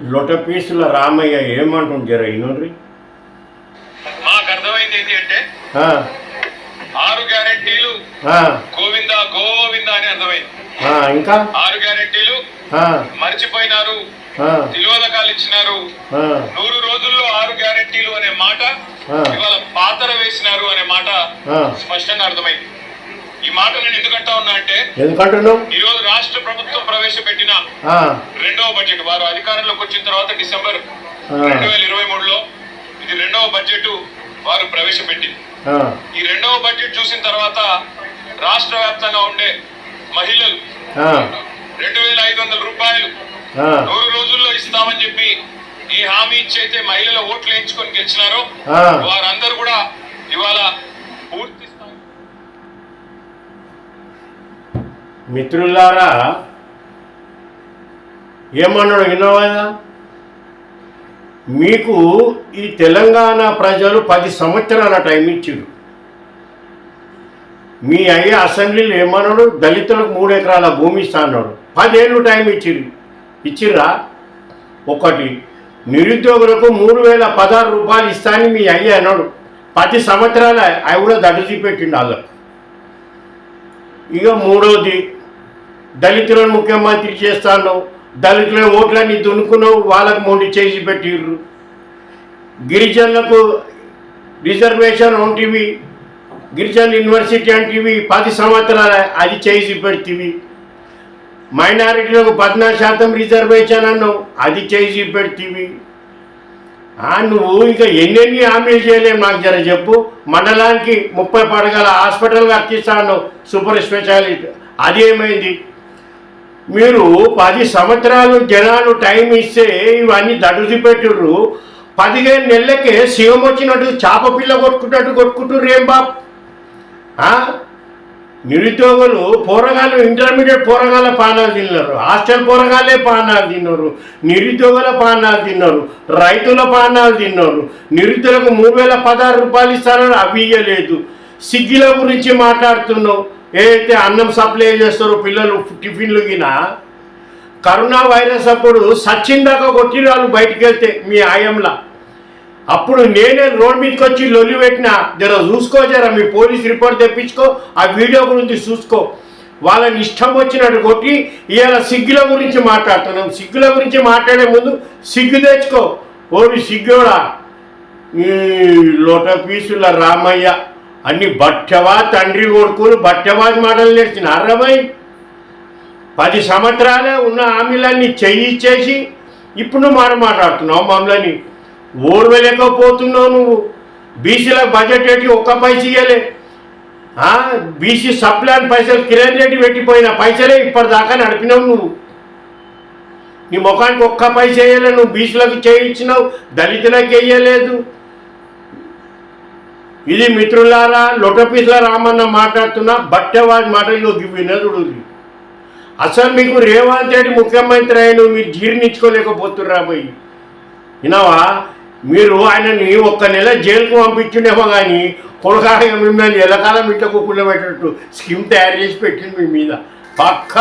లొటపీసుల రామయ్య ఏమంటుంది జర ఇనుర్రి మాకు అర్థమైంది ఏంటి అంటే ఆరు గ్యారెంటీలు గోవింద గోవింద అని అర్థమైంది. ఇంకా? ఆరు గ్యారెంటీలు మర్చిపోయినారు తిలోదకాలు ఇచ్చినారు నూరు రోజుల్లో ఆరు గ్యారెంటీలు అనే మాట. ఇవాళ పాతర వేసినారు అనే మాట. స్పష్టంగా అర్థమైంది. ఈ మాట నేను ఎందుకంటా ఉన్నా అంటే రోజు రాష్ట్ర ప్రభుత్వం రెండవ బడ్జెట్ వారు అధికారంలోకి వచ్చిన తర్వాత డిసెంబర్. రెండు వేల ఇరవై మూడులో ఇది రెండవ బడ్జెట్ వారు ప్రవేశపెట్టింది. ఈ రెండవ బడ్జెట్ చూసిన తర్వాత రాష్ట్ర వ్యాప్తంగా ఉండే మహిళలు రెండు వేల ఐదు వందల రూపాయలు నూరు రోజుల్లో ఇస్తామని చెప్పి ఈ హామీ ఇచ్చి అయితే మహిళల ఓట్లు వేయించుకొని గెలిచినారో. వారందరూ కూడా ఇవాళ పూర్తి మిత్రులారా ఏమన్నాడు విన్నావా? మీకు ఈ తెలంగాణ ప్రజలు పది సంవత్సరాల టైం ఇచ్చారు. మీ అయ్యే అసెంబ్లీలో ఏమన్నాడు? దళితులకు మూడు ఎకరాల భూమి ఇస్తా అన్నాడు. పదేళ్ళు టైం ఇచ్చిరు ఇచ్చిర్రా? ఒకటి నిరుద్యోగులకు మూడు వేల పదహారు రూపాయలు ఇస్తా అని మీ అయ్య అన్నాడు. పది సంవత్సరాలు అవి కూడా దడ్డు చూపెట్టిండు వాళ్ళకు. ఇక మూడోది దళితులను ముఖ్యమంత్రి చేస్తాను దళితుల ఓట్లన్నీ దున్నుకున్నావు వాళ్ళకు మొండి చేసి పెట్టిర్రు. గిరిజనులకు రిజర్వేషన్ ఉంటివి గిరిజన యూనివర్సిటీ అంటివి పది సంవత్సరాల అది చేసి పెడితివి. మైనారిటీలకు పద్నాలుగు శాతం రిజర్వేషన్ అన్నావు అది చేసి పెడితివి. ఆ, నువ్వు ఇంకా ఎన్నెన్ని హామీలు చేయలేవు నాకు జర చెప్పు. మండలానికి ముప్పై పడగల హాస్పిటల్ కట్టిస్తాను సూపర్ స్పెషాలిటీ అది ఏమైంది? మీరు పది సంవత్సరాలు జనాలు టైం ఇస్తే ఇవన్నీ దడుసి పెట్టుర్రు పదిహేను నెలలకే శివం వచ్చినట్టు చేప పిల్ల కొట్టుకున్నట్టు కొట్టుకుంటుర్రు ఏం బాబు? నిరుద్యోగులు పోరగాళ్ళు ఇంటర్మీడియట్ పోరగాళ్ళ పానాలు తిన్నారు. హాస్టల్ పోరగాళ్ళే పానాలు తిన్నారు. నిరుద్యోగుల పానాలు తిన్నారు. రైతుల పానాలు తిన్నారు. నిరుద్యోగులకు మూడు వేల పదహారు రూపాయలు ఇస్తారని అవి ఇయ్యలేదు. సిగ్గిల గురించి మాట్లాడుతున్నావు. ఏదైతే అన్నం సప్లై చేస్తారో పిల్లలు టిఫిన్లు గిన కరోనా వైరస్ అప్పుడు సచిన్ దాకా కొట్టిన వాళ్ళు బయటికి వెళ్తే మీ ఆయంలా. అప్పుడు నేనే రోడ్ మీదకి వచ్చి లొల్లి పెట్టిన జర చూసుకో జర మీ పోలీస్ రిపోర్ట్ తెప్పించుకో ఆ వీడియో గురించి చూసుకో. వాళ్ళని ఇష్టం వచ్చినట్టు కొట్టి ఇవాళ సిగ్గుల గురించి మాట్లాడుతున్నాం. సిగ్గుల గురించి మాట్లాడే ముందు సిగ్గు తెచ్చుకో. ఓడి సిగ్గోడా? ఈ లోట పీసుల రామయ్య. అన్ని భట్యవా తండ్రి కొడుకులు బట్టవాది మాటలు నేర్చిన అరవై పది సంవత్సరాలే ఉన్న హామీలన్నీ చేయించేసి ఇప్పుడు నువ్వు మాట మాట్లాడుతున్నావు మమ్మల్ని. ఓర్వలేకపోతున్నావు నువ్వు. బీసీల బడ్జెట్ పెట్టి ఒక్క పైస ఇయ్యలే. బీసీ సప్లాన్ పైసలు కిరణ్ రెడ్డి పెట్టిపోయిన పైసలే ఇప్పటిదాకా నడిపినావు నువ్వు. నీ ముఖానికి ఒక్క పైస వేయలే నువ్వు బీసీలకు చేయించినావు దళితులకు వేయలేదు ఇది మిత్రులారా లొటపీసుల రామన్న మాట్లాడుతున్న బట్టవాడి మాటలు వినదుడు అసలు మీకు రేవంత్ రెడ్డి ముఖ్యమంత్రి అయిన మీరు జీర్ణించుకోలేకపోతున్నారు పోయి. విన్నావా? మీరు ఆయనని ఒక్క నెల జైలుకు పంపించుండేమో కానీ కొనసాగ మిమ్మల్ని ఎలకాలం ఇంట్లో కుక్కులు పెట్టినట్టు స్కీమ్ తయారు చేసి పెట్టింది మీ మీద. పక్క.